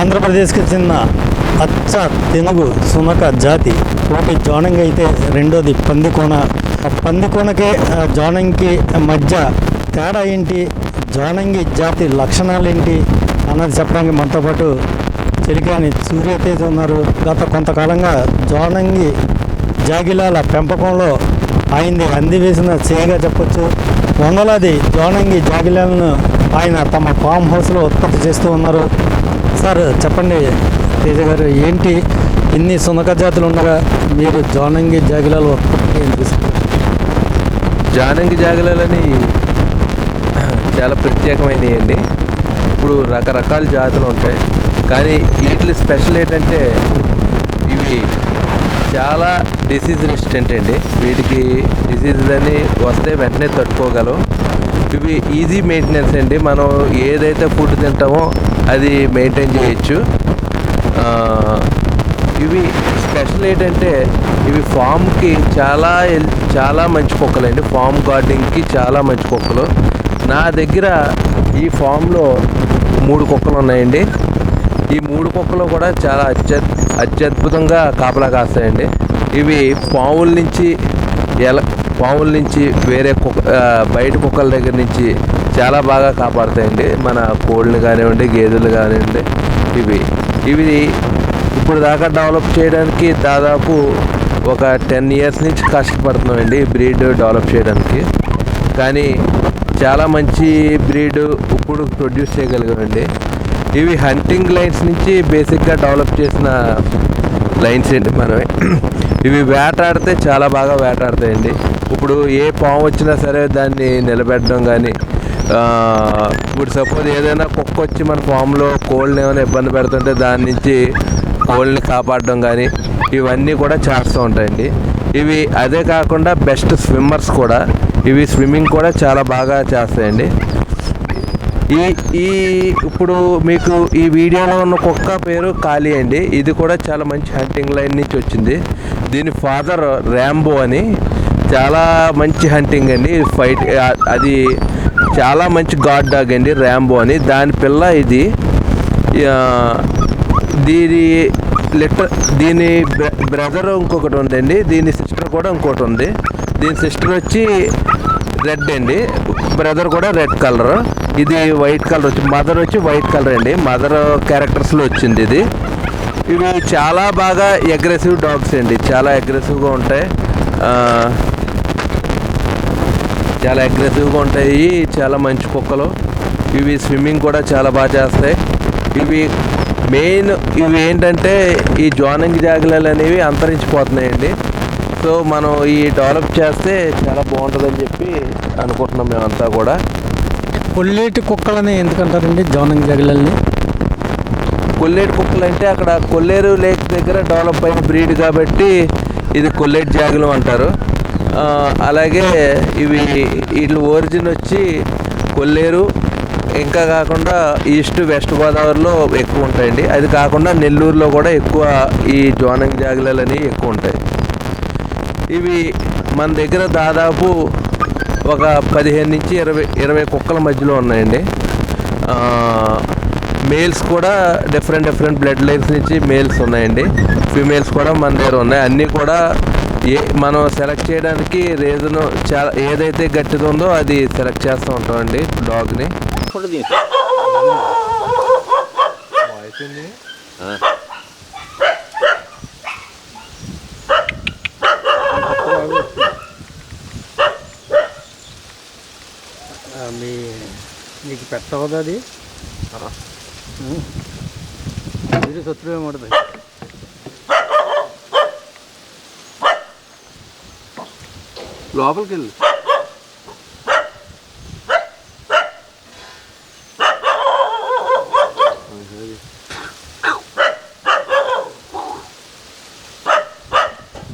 ఆంధ్రప్రదేశ్కి చెందిన అచ్చ తెనుగు సునక జాతి. ఒకటి జోనంగ్ అయితే రెండోది పందికోన. పందికోనకే జోనంగ్కి మధ్య తేడా ఏంటి? జోనంగి జాతి లక్షణాలు ఏంటి అన్నది చెప్పడానికి మనతో పాటు చెలికాని సూర్యతేజ్ ఉన్నారు. గత కొంతకాలంగా జోనంగి జాగిలాల పెంపకంలో ఆయన్ని అందివేసిన చేయగా చెప్పొచ్చు. వందలాది జోనంగి జాగిలాలను ఆయన తమ ఫామ్ హౌస్లో ఉత్పత్తి చేస్తూ ఉన్నారు. సార్ చెప్పండి. తేజ గారు ఏంటి ఇన్ని సునక జాతులు ఉండగా మీరు జానంగి జాగిలాలు జానంగి జాగిలాలని చాలా ప్రత్యేకమైనవి అండి ఇప్పుడు రకరకాల జాతులు ఉంటాయి. కానీ వీటి స్పెషల్ ఏంటంటే ఇవి చాలా డిసీజ్ రెసిస్టెంట్ అండి. వీటికి డిసీజ్ అని వస్తే వెంటనే తట్టుకోగలవు ఇవి ఈజీ మెయింటెనెన్స్ అండి. మనం ఏదైతే ఫుడ్ తింటామో అది మెయింటైన్ చేయొచ్చు. ఇవి స్పెషల్ ఏంటంటే ఇవి ఫామ్కి చాలా చాలా మంచి కుక్కలు అండి. ఫామ్ గార్డెనింగ్కి చాలా మంచి కుక్కలు. నా దగ్గర ఈ ఫామ్లో మూడు కుక్కలు ఉన్నాయండి. ఈ మూడు కుక్కలు కూడా చాలా అత్య అత్యద్భుతంగా కాపలా కాస్తాయండి. ఇవి పాముల నుంచి ఎలా పాముల నుంచి వేరే కుక్క బయట కుక్కల దగ్గర నుంచి చాలా బాగా కాపాడుతాయండి. మన కోళ్ళు కానివ్వండి గేదెలు కానివ్వండి ఇవి. ఇవి ఇప్పుడు దాకా డెవలప్ చేయడానికి దాదాపు ఒక టెన్ ఇయర్స్ నుంచి కష్టపడుతున్నామండి బ్రీడ్ డెవలప్ చేయడానికి. కానీ చాలా మంచి బ్రీడ్ ఇప్పుడు ప్రొడ్యూస్ చేయగలిగామండి. ఇవి హంటింగ్ లైన్స్ నుంచి బేసిక్గా డెవలప్ చేసిన లైన్స్ ఏంటి మనమే ఇవి వేటాడితే చాలా బాగా వేటాడతాయండి. ఇప్పుడు ఏ పాము వచ్చినా సరే దాన్ని నిలబెట్టడం కానీ ఇప్పుడు సపోజ్ ఏదైనా కుక్క వచ్చి మన ఫామ్లో కోళ్ళని ఏమైనా ఇబ్బంది పెడుతుంటే దాని నుంచి కోళ్ళని కాపాడడం కానీ ఇవన్నీ కూడా చేస్తూ ఉంటాయండి. ఇవి అదే కాకుండా బెస్ట్ స్విమ్మర్స్ కూడా ఇవి స్విమ్మింగ్ కూడా చాలా బాగా చేస్తాయండి. ఈ ఈ ఇప్పుడు మీకు ఈ వీడియోలో ఉన్న కుక్క పేరు కాళీ అండి. ఇది కూడా చాలా మంచి హంటింగ్ లైన్ నుంచి వచ్చింది. దీని ఫాదర్ ర్యాంబో అని. చాలా మంచి హంటింగ్ అండి. ఫైట్ అది చాలా మంచి గాడ్ డాగ్ అండి ర్యాంబో అని. దాని పిల్ల ఇది. దీని లిటర్ దీని బ్రదర్ ఇంకొకటి ఉందండి. దీని సిస్టర్ కూడా ఇంకోటి ఉంది. దీని సిస్టర్ వచ్చి రెడ్ అండి. బ్రదర్ కూడా రెడ్ కలర్. ఇది వైట్ కలర్ వచ్చి మదర్ వచ్చి వైట్ కలర్ అండి. మదర్ క్యారెక్టర్స్లో వచ్చింది ఇది. ఇవి చాలా బాగా అగ్రెసివ్ డాగ్స్ అండి. చాలా అగ్రెసివ్గా ఉంటాయి. చాలా అగ్రెసివ్గా ఉంటాయి. చాలా మంచి కుక్కలు. ఇవి స్విమ్మింగ్ కూడా చాలా బాగా చేస్తాయి. ఇవి మెయిన్ ఇవి ఏంటంటే ఈ జోనింగ్ జాగులాలు అనేవి అంతరించిపోతున్నాయండి. సో మనం ఈ డెవలప్ చేస్తే చాలా బాగుంటుందని చెప్పి అనుకుంటున్నాం మేమంతా కూడా. కొల్లేటి కుక్కలని ఎందుకంటారండి? జోనంగి జాగిలాల్ని? కొల్లేరు కుక్కలు అంటే అక్కడ కొల్లేరు లేక్ దగ్గర డెవలప్ అయిన బ్రీడ్ కాబట్టి ఇది కొల్లేరు జాగులం అంటారు. అలాగే ఇవి వీళ్ళు ఒరిజిన్ వచ్చి కొల్లేరు ఇంకా కాకుండా ఈస్ట్ వెస్ట్ గోదావరిలో ఎక్కువ ఉంటాయండి. అది కాకుండా నెల్లూరులో కూడా ఎక్కువ ఈ జోనంగ్ జాగులాలు అనేవి ఎక్కువ ఉంటాయి. ఇవి మన దగ్గర దాదాపు ఒక పదిహేను నుంచి ఇరవై ఇరవై కుక్కల మధ్యలో ఉన్నాయండి. ఆ, మేల్స్ కూడా డిఫరెంట్ డిఫరెంట్ బ్లడ్ లైన్స్ నుంచి మేల్స్ ఉన్నాయండి. ఫీమేల్స్ కూడా మన దగ్గర ఉన్నాయి. అన్నీ కూడా ఏ మనం సెలెక్ట్ చేయడానికి రీజన్ చాలా ఏదైతే గట్టిగా ఉందో అది సెలెక్ట్ చేస్తూ ఉంటామండి డాగ్ని. మీ మీకు పెట్టవద్దు అది? మీరు శత్రువు ఏమవుతుంది లోపలికి వెళ్ళి